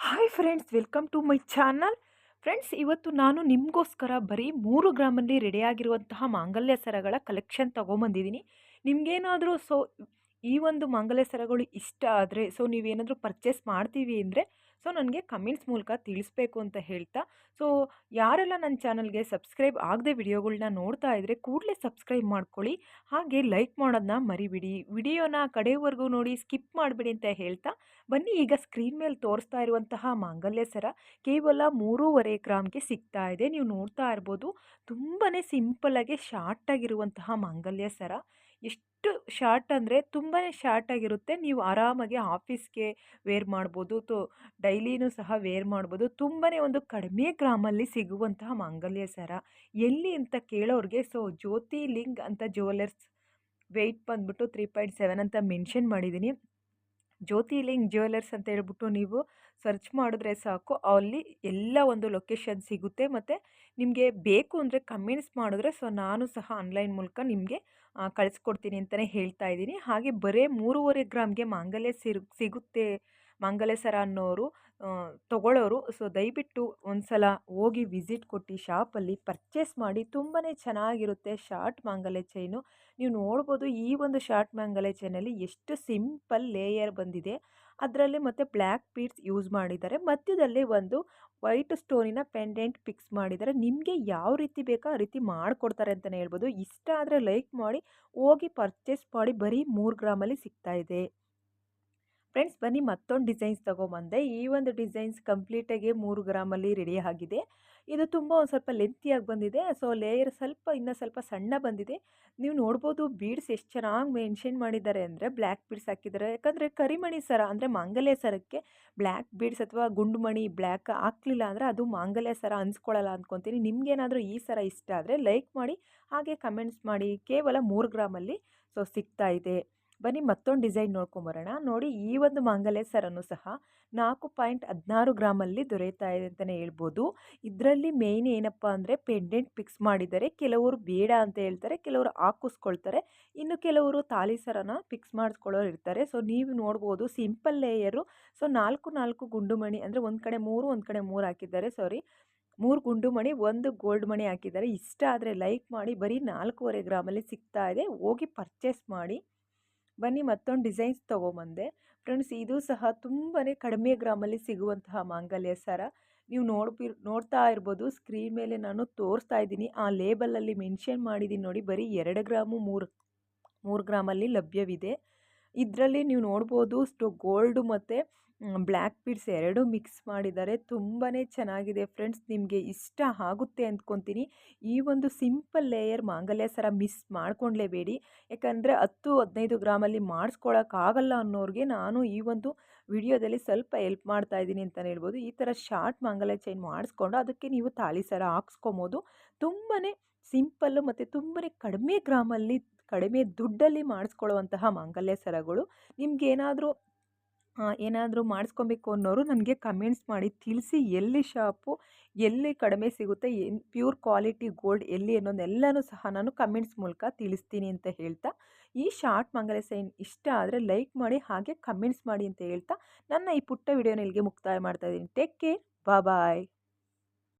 Hi friends welcome to my channel friends ಇವತ್ತು ನಾನು ನಿಮಗೋಸ್ಕರ ಬರೀ ಮೂರು ಗ್ರಾಮಲ್ಲಿ ರೆಡಿಯಾಗಿರುವಂತಹ ಮಾಂಗಲ್ಯ ಸರಗಳ ಕಲೆಕ್ಷನ್ ತೊಗೊಂಬಂದಿದ್ದೀನಿ ನಿಮಗೇನಾದರೂ ಸೊ ಈ ಒಂದು ಮಾಂಗಲ್ಯ ಸರಗಳು ಇಷ್ಟ ಆದರೆ, ಸೊ ನೀವೇನಾದರೂ ಪರ್ಚೇಸ್ ಮಾಡ್ತೀವಿ ಅಂದರೆ, ಸೊ ನನಗೆ ಕಮೆಂಟ್ಸ್ ಮೂಲಕ ತಿಳಿಸ್ಬೇಕು ಅಂತ ಹೇಳ್ತಾ, ಸೊ ಯಾರೆಲ್ಲ ನನ್ನ ಚಾನಲ್ಗೆ ಸಬ್ಸ್ಕ್ರೈಬ್ ಆಗದೆ ವಿಡಿಯೋಗಳನ್ನ ನೋಡ್ತಾ ಇದ್ದರೆ ಕೂಡಲೇ ಸಬ್ಸ್ಕ್ರೈಬ್ ಮಾಡ್ಕೊಳ್ಳಿ, ಹಾಗೆ ಲೈಕ್ ಮಾಡೋದನ್ನ ಮರಿಬಿಡಿ. ವಿಡಿಯೋನ ಕಡೆವರೆಗೂ ನೋಡಿ ಸ್ಕಿಪ್ ಮಾಡಿಬಿಡಿ ಅಂತ ಹೇಳ್ತಾ, ಬನ್ನಿ ಈಗ ಸ್ಕ್ರೀನ್ ಮೇಲೆ ತೋರಿಸ್ತಾ ಇರುವಂತಹ ಮಾಂಗಲ್ಯ ಸರ ಕೇವಲ ಮೂರುವರೆ ಗ್ರಾಮ್ಗೆ ಸಿಗ್ತಾ ಇದೆ. ನೀವು ನೋಡ್ತಾ ಇರ್ಬೋದು ತುಂಬಾ ಸಿಂಪಲ್ಲಾಗಿ ಶಾರ್ಟಾಗಿರುವಂತಹ ಮಾಂಗಲ್ಯ ಸರ. ಎಷ್ಟು ಶಾರ್ಟ್ ಅಂದರೆ ತುಂಬಾ ಶಾರ್ಟ್ ಆಗಿರುತ್ತೆ. ನೀವು ಆರಾಮಾಗಿ ಆಫೀಸ್ಗೆ ವೇರ್ ಮಾಡ್ಬೋದು, ತೋ ಡೈಲಿನೂ ಸಹ ವೇರ್ ಮಾಡ್ಬೋದು. ತುಂಬಾ ಒಂದು ಕಡಿಮೆ ಗ್ರಾಮಲ್ಲಿ ಸಿಗುವಂತಹ ಮಾಂಗಲ್ಯ ಸರ. ಎಲ್ಲಿ ಅಂತ ಕೇಳೋರಿಗೆ ಸೊ ಜ್ಯೋತಿ ಲಿಂಗ್ ಅಂತ ಜುವೆಲ್ಲರ್ಸ್ ವೆಯ್ಟ್ ಬಂದ್ಬಿಟ್ಟು ತ್ರೀ ಪಾಯಿಂಟ್ ಸೆವೆನ್ ಅಂತ ಮೆನ್ಷನ್ ಮಾಡಿದ್ದೀನಿ. ಜ್ಯೋತಿಲಿಂಗ್ ಜ್ಯುವೆಲರ್ಸ್ ಅಂತ ಹೇಳ್ಬಿಟ್ಟು ನೀವು ಸರ್ಚ್ ಮಾಡಿದ್ರೆ ಸಾಕು. ಅಲ್ಲಿ ಎಲ್ಲ ಒಂದು ಲೊಕೇಶನ್ ಸಿಗುತ್ತೆ ಮತ್ತು ನಿಮಗೆ ಬೇಕು ಅಂದರೆ ಕಮೆಂಟ್ಸ್ ಮಾಡಿದ್ರೆ ಸೊ ನಾನು ಸಹ ಆನ್ಲೈನ್ ಮೂಲಕ ನಿಮಗೆ ಕಳಿಸ್ಕೊಡ್ತೀನಿ ಅಂತಲೇ ಹೇಳ್ತಾ ಇದ್ದೀನಿ. ಹಾಗೆ ಬರೀ ಮೂರುವರೆ ಗ್ರಾಮ್ಗೆ ಮಾಂಗಲ್ಯ ಸಿರು, ಸಿಗುತ್ತೆ ಮಾಂಗಲ್ಯ ಸರ ಅನ್ನೋರು ತೊಗೊಳ್ಳೋರು ಸೊ, ದಯವಿಟ್ಟು ಒಂದು ಸಲ ಹೋಗಿ ವಿಸಿಟ್ ಕೊಟ್ಟು ಶಾಪಲ್ಲಿ ಪರ್ಚೇಸ್ ಮಾಡಿ ತುಂಬಾ ಚೆನ್ನಾಗಿರುತ್ತೆ ಶಾರ್ಟ್ ಮಂಗಲೆ ಚೈನು. ನೀವು ನೋಡ್ಬೋದು ಈ ಒಂದು ಶಾರ್ಟ್ ಮಂಗಲೆ ಚೈನಲ್ಲಿ ಎಷ್ಟು ಸಿಂಪಲ್ ಲೇಯರ್ ಬಂದಿದೆ. ಅದರಲ್ಲಿ ಮತ್ತು ಬ್ಲ್ಯಾಕ್ ಪೀಟ್ಸ್ ಯೂಸ್ ಮಾಡಿದ್ದಾರೆ. ಮಧ್ಯದಲ್ಲಿ ಒಂದು ವೈಟ್ ಸ್ಟೋನಿನ ಪೆಂಡೆಂಟ್ ಫಿಕ್ಸ್ ಮಾಡಿದ್ದಾರೆ. ನಿಮಗೆ ಯಾವ ರೀತಿ ಬೇಕೋ ಆ ರೀತಿ ಮಾಡಿಕೊಡ್ತಾರೆ ಅಂತಲೇ ಹೇಳ್ಬೋದು. ಇಷ್ಟ ಆದರೆ ಲೈಕ್ ಮಾಡಿ, ಹೋಗಿ ಪರ್ಚೇಸ್ ಮಾಡಿ, ಬರೀ ಮೂರು ಗ್ರಾಮಲ್ಲಿ ಸಿಗ್ತಾಯಿದೆ ಫ್ರೆಂಡ್ಸ್, ಬನ್ನಿ ಮತ್ತೊಂದು ಡಿಸೈನ್ಸ್ ತೊಗೊಂಬಂದೆ. ಈ ಒಂದು ಡಿಸೈನ್ಸ್ ಕಂಪ್ಲೀಟಾಗಿ ಮೂರು ಗ್ರಾಮಲ್ಲಿ ರೆಡಿ ಆಗಿದೆ. ಇದು ತುಂಬ ಒಂದು ಸ್ವಲ್ಪ ಲೆಂತಿಯಾಗಿ ಬಂದಿದೆ. ಸೊ ಲೇಯರ್ ಸ್ವಲ್ಪ, ಇನ್ನೂ ಸ್ವಲ್ಪ ಸಣ್ಣ ಬಂದಿದೆ. ನೀವು ನೋಡ್ಬೋದು ಬೀಡ್ಸ್ ಎಷ್ಟು ಚೆನ್ನಾಗಿ ಮೆನ್ಷನ್ ಮಾಡಿದ್ದಾರೆ ಅಂದರೆ ಬ್ಲ್ಯಾಕ್ ಬೀಡ್ಸ್ ಹಾಕಿದ್ದಾರೆ. ಯಾಕಂದರೆ ಕರಿಮಣಿ ಸರ ಅಂದರೆ ಮಾಂಗಲ್ಯ ಸರಕ್ಕೆ ಬ್ಲ್ಯಾಕ್ ಬೀಡ್ಸ್ ಅಥವಾ ಗುಂಡುಮಣಿ ಬ್ಲ್ಯಾಕ್ ಹಾಕ್ಲಿಲ್ಲ ಅಂದರೆ ಅದು ಮಾಂಗಲ್ಯ ಸರ ಅನ್ಸ್ಕೊಳ್ಳಲ್ಲ ಅಂದ್ಕೊತೀನಿ ನಿಮಗೇನಾದರೂ ಈ ಸರ ಇಷ್ಟ ಆದರೆ ಲೈಕ್ ಮಾಡಿ, ಹಾಗೆ ಕಮೆಂಟ್ಸ್ ಮಾಡಿ. ಕೇವಲ ಮೂರು ಗ್ರಾಮಲ್ಲಿ ಸೊ ಸಿಗ್ತಾ ಇದೆ. ಬನ್ನಿ ಮತ್ತೊಂದು ಡಿಸೈನ್ ನೋಡ್ಕೊಂಬರೋಣ. ನೋಡಿ ಈ ಒಂದು ಮಾಂಗಲ್ಯ ಸರನ್ನು ಸಹ ನಾಲ್ಕು ಪಾಯಿಂಟ್ ಹದಿನಾರು ಗ್ರಾಮಲ್ಲಿ ದೊರೆಯುತ್ತಾ ಇದೆ ಅಂತಲೇ ಹೇಳ್ಬೋದು. ಇದರಲ್ಲಿ ಮೇಯ್ನ್ ಏನಪ್ಪ ಅಂದರೆ ಪೆಂಡೆಂಟ್ ಫಿಕ್ಸ್ ಮಾಡಿದ್ದಾರೆ ಕೆಲವರು ಬೇಡ ಅಂತ ಹೇಳ್ತಾರೆ, ಕೆಲವರು ಹಾಕಿಸ್ಕೊಳ್ತಾರೆ. ಇನ್ನು ಕೆಲವರು ತಾಲಿ ಸರನ ಫಿಕ್ಸ್ ಮಾಡಿಸ್ಕೊಳ್ಳೋರು ಇರ್ತಾರೆ. ಸೊ ನೀವು ನೋಡ್ಬೋದು ಸಿಂಪಲ್ ಲೇಯರು ಸೊ ನಾಲ್ಕು ನಾಲ್ಕು ಗುಂಡು ಮಣಿ ಅಂದರೆ ಒಂದು ಕಡೆ ಮೂರು, ಒಂದು ಕಡೆ ಮೂರು ಹಾಕಿದ್ದಾರೆ. ಸಾರಿ ಮೂರು ಗುಂಡು ಮಣಿ, ಒಂದು ಗೋಲ್ಡ್ ಮಣಿ ಹಾಕಿದ್ದಾರೆ. ಇಷ್ಟ ಆದರೆ ಲೈಕ್ ಮಾಡಿ ಬರೀ ನಾಲ್ಕೂವರೆ ಗ್ರಾಮಲ್ಲಿ ಸಿಗ್ತಾ ಇದೆ. ಹೋಗಿ ಪರ್ಚೇಸ್ ಮಾಡಿ. ಬನ್ನಿ ಮತ್ತೊಂದು ಡಿಸೈನ್ಸ್ ತೊಗೊಂಬಂದೆ. ಫ್ರೆಂಡ್ಸ್, ಇದು ಸಹ ತುಂಬಾ ಕಡಿಮೆ ಗ್ರಾಮಲ್ಲಿ ಸಿಗುವಂತಹ ಮಾಂಗಲ್ಯ ಸರ. ನೀವು ನೋಡ್ಬಿ ನೋಡ್ತಾ ಇರ್ಬೋದು, ಸ್ಕ್ರೀನ್ ಮೇಲೆ ನಾನು ತೋರಿಸ್ತಾ ಇದ್ದೀನಿ. ಆ ಲೇಬಲಲ್ಲಿ ಮೆನ್ಷನ್ ಮಾಡಿದ್ದೀನಿ ನೋಡಿ, ಬರೀ ಎರಡು ಗ್ರಾಮು ಮೂರು ಮೂರು ಗ್ರಾಮಲ್ಲಿ ಲಭ್ಯವಿದೆ. ಇದರಲ್ಲಿ ನೀವು ನೋಡ್ಬೋದು ಸ್ಟೋ ಗೋಲ್ಡು ಮತ್ತು ಬ್ಲ್ಯಾಕ್ ಬೀಡ್ಸ್ ಎರಡೂ ಮಿಕ್ಸ್ ಮಾಡಿದ್ದಾರೆ. ತುಂಬಾ ಚೆನ್ನಾಗಿದೆ ಫ್ರೆಂಡ್ಸ್. ನಿಮಗೆ ಇಷ್ಟ ಆಗುತ್ತೆ ಅಂದ್ಕೊತೀನಿ. ಈ ಒಂದು ಸಿಂಪಲ್ ಲೇಯರ್ ಮಾಂಗಲ್ಯ ಸರ ಮಿಸ್ ಮಾಡ್ಕೊಳ್ಲೇಬೇಡಿ ಯಾಕಂದರೆ ಹತ್ತು ಹದಿನೈದು ಗ್ರಾಮಲ್ಲಿ ಮಾಡಿಸ್ಕೊಳಕ್ಕಾಗಲ್ಲ ಅನ್ನೋರಿಗೆ ನಾನು ಈ ಒಂದು ವಿಡಿಯೋದಲ್ಲಿ ಸ್ವಲ್ಪ ಹೆಲ್ಪ್ ಮಾಡ್ತಾ ಇದ್ದೀನಿ ಅಂತಲೇ ಹೇಳ್ಬೋದು. ಈ ಥರ ಶಾರ್ಟ್ ಮಾಂಗಲ್ಯ ಚೈನ್ ಮಾಡಿಸ್ಕೊಂಡು ಅದಕ್ಕೆ ನೀವು ತಾಳಿ ಸರ ಹಾಕ್ಸ್ಕೊಬೋದು. ತುಂಬಾ ಸಿಂಪಲ್ಲು ಮತ್ತು ತುಂಬಾ ಕಡಿಮೆ ಗ್ರಾಮಲ್ಲಿ ಕಡಿಮೆ ದುಡ್ಡಲ್ಲಿ ಮಾಡಿಸ್ಕೊಳ್ಳುವಂತಹ ಮಾಂಗಲ್ಯ ಸರಗಳು. ನಿಮ್ಗೇನಾದರೂ ಏನಾದರೂ ಮಾಡಿಸ್ಕೊಬೇಕು ಅನ್ನೋರು ನನಗೆ ಕಮೆಂಟ್ಸ್ ಮಾಡಿ ತಿಳಿಸಿ ಎಲ್ಲಿ ಶಾಪು ಎಲ್ಲಿ ಕಡಿಮೆ ಸಿಗುತ್ತೆ ಏನು ಪ್ಯೂರ್ ಕ್ವಾಲಿಟಿ ಗೋಲ್ಡ್ ಎಲ್ಲಿ ಅನ್ನೋದೆಲ್ಲನೂ ಸಹ ನಾನು ಕಮೆಂಟ್ಸ್ ಮೂಲಕ ತಿಳಿಸ್ತೀನಿ ಅಂತ ಹೇಳ್ತಾ, ಈ ಶಾರ್ಟ್ ಮಂಗಲ ಸೈನ್ ಇಷ್ಟ ಆದರೆ ಲೈಕ್ ಮಾಡಿ ಹಾಗೆ ಕಮೆಂಟ್ಸ್ ಮಾಡಿ ಅಂತ ಹೇಳ್ತಾ, ನನ್ನ ಈ ಪುಟ್ಟ ವಿಡಿಯೋನ ಇಲ್ಲಿಗೆ ಮುಕ್ತಾಯ ಮಾಡ್ತಾ ಇದ್ದೀನಿ. Take care bye